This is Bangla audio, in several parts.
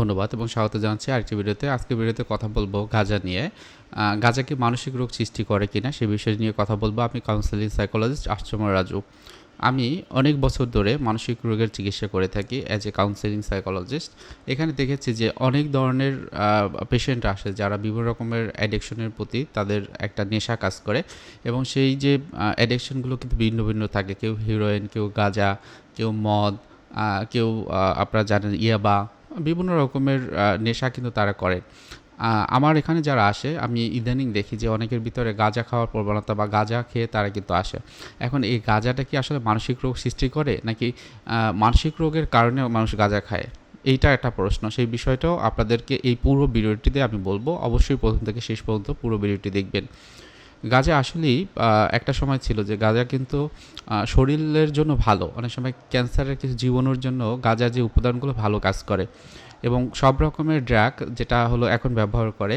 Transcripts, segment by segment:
ধন্যবাদ এবং স্বাগত জানাচ্ছি আরেকটি ভিডিওতে। আজকে ভিডিওতে কথা বলব গাঁজা নিয়ে। গাঁজা কি মানসিক রোগ সৃষ্টি করে কিনা সে বিষয় নিয়ে কথা বলব। আমি কাউন্সেলিং সাইকোলজিস্ট আশ্চময় রাজু। আমি অনেক বছর ধরে মানসিক রোগের চিকিৎসা করে থাকি অ্যাজ এ কাউন্সেলিং সাইকোলজিস্ট এখানে দেখেছি যে অনেক ধরনের পেশেন্ট আসে যারা বিভিন্ন রকমের অ্যাডিকশনের প্রতি তাদের একটা নেশা কাজ করে এবং সেই যে অ্যাডিকশনগুলো কিন্তু ভিন্ন ভিন্ন থাকে। কেউ হিরোইন কেউ গাঁজা, কেউ মদ কেউ আপনারা জানেন ইয়াবা বিভিন্ন রকমের নেশা কিন্তু তারা করে। আমার এখানে যারা আসে, আমি ইদানিং দেখি যে অনেকের ভিতরে গাঁজা খাওয়ার প্রবণতা বা গাঁজা খেয়ে তারা কিন্তু আসে। এখন এই গাঁজাটা কি আসলে মানসিক রোগ সৃষ্টি করে, নাকি মানসিক রোগের কারণে মানুষ গাঁজা খায়? এইটা একটা প্রশ্ন। সেই বিষয়টাও আপনাদেরকে এই পুরো ভিডিওটিতে আমি বলব। অবশ্যই প্রথম থেকে শেষ পর্যন্ত পুরো ভিডিওটি দেখবেন। গাঁজা আসলেই একটা সময় ছিল যে গাঁজা কিন্তু শরীরের জন্য ভালো। অনেক সময় ক্যান্সারের কিছু জীবনের জন্য গাঁজা যে উপাদানগুলো ভালো কাজ করে। এবং সব রকমের ড্রাগ যেটা হলো এখন ব্যবহার করে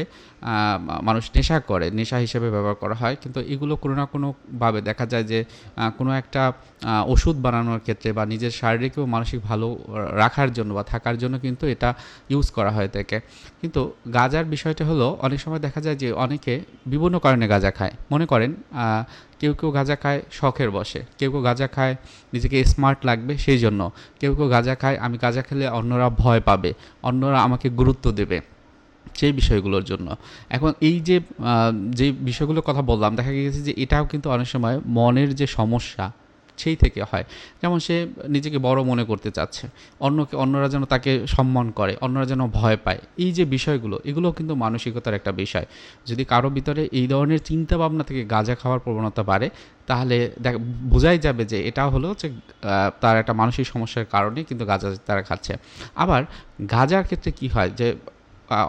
মানুষ নেশা করে, নেশা হিসেবে ব্যবহার করা হয়। কিন্তু এগুলো কোনো না কোনোভাবে দেখা যায় যে কোনো একটা ওষুধ বানানোর ক্ষেত্রে বা নিজের শারীরিক ও মানসিক ভালো রাখার জন্য বা থাকার জন্য কিন্তু এটা ইউজ করা হয় থাকে কিন্তু গাজার বিষয়টা হলো, অনেক সময় দেখা যায় যে অনেকে বিভিন্ন কারণে গাঁজা খায়। মনে করেন কেউ কেউ গাঁজা খায় শখের বসে কেউ কেউ গাঁজা খায় নিজেকে স্মার্ট লাগবে সেই জন্য। কেউ কেউ গাঁজা খায় আমি গাঁজা খেলে অন্যরা ভয় পাবে, অন্যরা আমাকে গুরুত্ব দেবে সেই বিষয়গুলোর জন্য। এখন এই যে যে বিষয়গুলোর কথা বললাম, দেখা গিয়েছে যে এটাও কিন্তু অনেক সময় মনের যে সমস্যা সেই থেকে হয়। যেমন সে নিজেকে বড় মনে করতে চাচ্ছে, অন্যকে, অন্যরা যেন তাকে সম্মান করে, অন্যরা যেন ভয় পায়। এই যে বিষয়গুলো এগুলো কিন্তু মানসিকতার একটা বিষয়। যদি কারও ভিতরে এই ধরনের চিন্তা ভাবনা থেকে গাঁজা খাওয়ার প্রবণতা বাড়ে, তাহলে দেখ, বোঝাই যাবে যে এটা হলো যে তার একটা মানসিক সমস্যার কারণে কিন্তু গাঁজা তারা খাচ্ছে। আবার গাঁজার ক্ষেত্রে কি হয় যে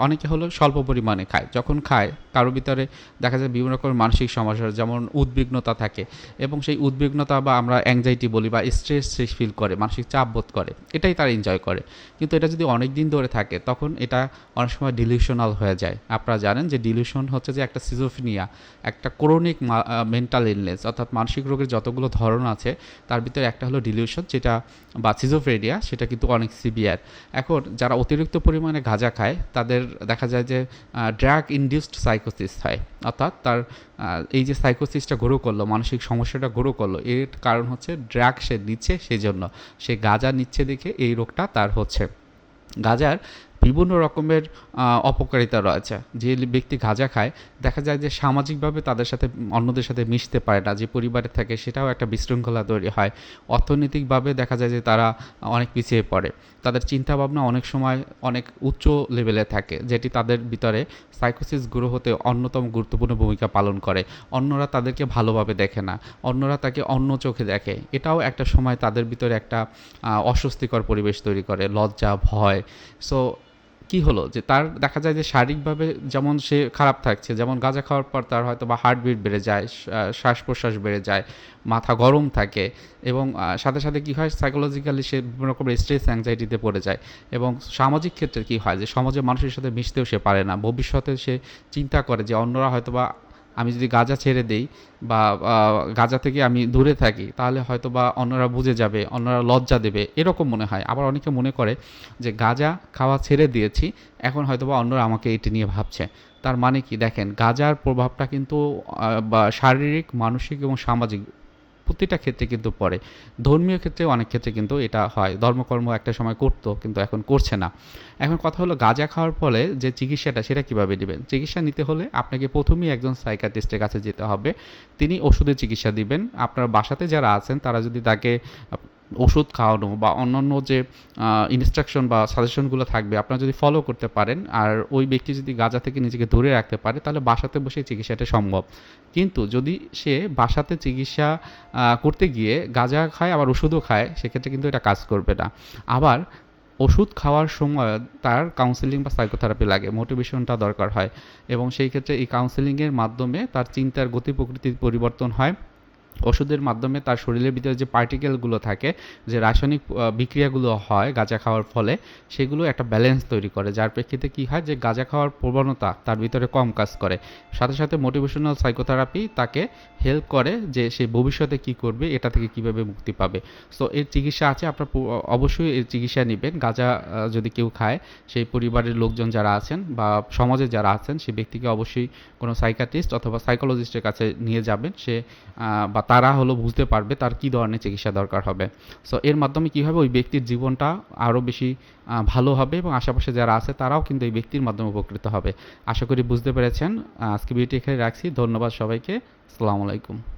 অনেকে হলো স্বল্প পরিমাণে খায়। যখন খায় কারও ভিতরে দেখা যায় বিভিন্ন রকমের মানসিক সমস্যা, যেমন উদ্বিগ্নতা থাকে এবং সেই উদ্বিগ্নতা বা আমরা অ্যাংজাইটি বলি বা স্ট্রেস ফিল করে, মানসিক চাপ বোধ করে, এটাই তারা এনজয় করে। কিন্তু এটা যদি অনেক দিন ধরে থাকে, তখন এটা অনেক সময় ডিলিউশনাল হয়ে যায়। আপনারা জানেন যে ডিলিউশন হচ্ছে যে একটা সিজোফিনিয়া একটা ক্রনিক মেন্টাল ইলনেস অর্থাৎ মানসিক রোগের যতগুলো ধরন আছে, তার ভিতরে একটা হলো ডিলিউশন যেটা, বা সিজোফ্রেনিয়া সেটা কিন্তু অনেক সিভিয়ার এখন যারা অতিরিক্ত পরিমাণে গাঁজা খায়, তাদের দেখা যায় যে ড্রাগ ইনডিউসড সাইকোসিস হয়। অর্থাৎ তার এই যে সাইকোসিসটা গ্রো করল, মানসিক সমস্যাটা গ্রো করল, এর কারণ হচ্ছে ড্রাগ সে নিচ্ছে সেই জন্য সে গাঁজা নিচ্ছে দেখে এই রোগটা তার হচ্ছে। গাঁজার বিভিন্ন রকমের অপকারিতা রয়েছে। যে ব্যক্তি গাঁজা খায়, দেখা যায় যে সামাজিকভাবে তাদের সাথে, অন্যদের সাথে মিশতে পারে না, যে পরিবারে থাকে, সেটাও একটা বিশৃঙ্খলা তৈরি হয়। অর্থনৈতিকভাবে দেখা যায় যে তারা অনেক পিছিয়ে পড়ে। তাদের চিন্তাভাবনা অনেক সময় অনেক উচ্চ লেভেলে থাকে, যেটি তাদের ভিতরে সাইকোসিস গ্রো হতে অন্যতম গুরুত্বপূর্ণ ভূমিকা পালন করে। অন্যরা তাদেরকে ভালোভাবে দেখে না, অন্যরা তাকে অন্য চোখে দেখে। এটাও একটা সময় তাদের ভিতরে একটা অস্বস্তিকর পরিবেশ তৈরি করে, লজ্জা, ভয়। সো কি হলো? যে তার দেখা যায় যে শারীরিকভাবে যেমন সে খারাপ থাকছে, যেমন গাঁজা খাওয়ার পর তার হয়তো বা হার্টবিট বেড়ে যায় শ্বাস প্রশ্বাস বেড়ে যায়, মাথা গরম থাকে এবং সাথে সাথে কি হয়? সাইকোলজিক্যালি সে বিভিন্ন রকমের স্ট্রেস অ্যাংজাইটিতে পড়ে যায় এবং সামাজিক ক্ষেত্রে কি হয়? যে সমাজে মানুষের সাথে মিশতেও সে পারে না। ভবিষ্যতে সে চিন্তা করে যে অন্যরা হয়তো বা আমি যদি গাঁজা ছেড়ে দেই বা গাজা থেকে আমি দূরে থাকি, তাহলে হয়তো বা অন্যরা বুঝে যাবে, অন্যরা লজ্জা দেবে, এরকম মনে হয়। আবার অনেকে মনে করে যে, গাঁজা খাওয়া ছেড়ে দিয়েছি, এখন হয়তো বা অন্যরা আমাকে এটি নিয়ে ভাবছে। তার মানে কি? দেখেন, গাঁজার প্রভাবটা কিন্তু বা শারীরিক, মানসিক এবং সামাজিক প্রতিটা ক্ষেত্রে কিন্তু পড়ে। ধর্মীয় ক্ষেত্রে অনেক ক্ষেত্রে কিন্তু এটা হয়। ধর্মকর্ম একটা সময় করতো, কিন্তু এখন করছে না। এখন কথা হলো গাঁজা খাওয়ার ফলে যে চিকিৎসাটা, সেটা কীভাবে দিবেন চিকিৎসা নিতে হলে আপনাকে প্রথমেই একজন সাইকাটিস্টের কাছে যেতে হবে। তিনি ওষুধের চিকিৎসা দিবেন। আপনার বাসাতে যারা আছেন, তারা যদি তাকে ওষুধ খাওয়ানো বা অন্যান্য যে ইনস্ট্রাকশন বা সাজেশনগুলো থাকবে, আপনারা যদি ফলো করতে পারেন, আর ওই ব্যক্তি যদি গাঁজা থেকে নিজেকে দূরে রাখতে পারে, তাহলে বাসাতে বসে চিকিৎসাটা সম্ভব। কিন্তু যদি সে বাসাতে চিকিৎসা করতে গিয়ে গাঁজা খায়, আবার ওষুধও খায়, সেক্ষেত্রে কিন্তু এটা কাজ করবে না। আবার ওষুধ খাওয়ার সময় তার কাউন্সিলিং বা সাইকোথেরাপি লাগে মোটিভেশনটা দরকার হয়। এবং সেই ক্ষেত্রে এই কাউন্সিলিংয়ের মাধ্যমে তার চিন্তার গতি প্রকৃতির পরিবর্তন হয়। ওষুধের মাধ্যমে তার শরীরের ভিতরে যে পার্টিকেলগুলো থাকে, যে রাসায়নিক বিক্রিয়াগুলো হয় গাঁজা খাওয়ার ফলে, সেগুলো একটা ব্যালেন্স তৈরি করে। যার প্রেক্ষিতে কি হয় যে গাঁজা খাওয়ার প্রবণতা তার ভিতরে কম কাজ করে। সাথে সাথে মোটিভেশনাল সাইকোথেরাপি তাকে হেল্প করে যে সে ভবিষ্যতে কি করবে, এটা থেকে কীভাবে মুক্তি পাবে। সো এর চিকিৎসা আছে, আপনার অবশ্যই এর চিকিৎসা নেবেন। গাঁজা যদি কেউ খায়, সেই পরিবারের লোকজন যারা আছেন বা সমাজে যারা আছেন সেই ব্যক্তিকে অবশ্যই কোনো সাইকাটিস্ট অথবা সাইকোলজিস্টের কাছে নিয়ে যাবেন। সে বা তারা হলো বুঝতে পারবে তার কী ধরনের চিকিৎসা দরকার হবে। সো এর মাধ্যমে কী হবে? ওই ব্যক্তির জীবনটা আরও বেশি ভালো হবে এবং আশেপাশে যারা আছে তারাও কিন্তু এই ব্যক্তির মাধ্যমে উপকৃত হবে। আশা করি বুঝতে পেরেছেন। আজকে ভিডিওটি এখানে রাখছি। ধন্যবাদ সবাইকে। আসসালামু আলাইকুম।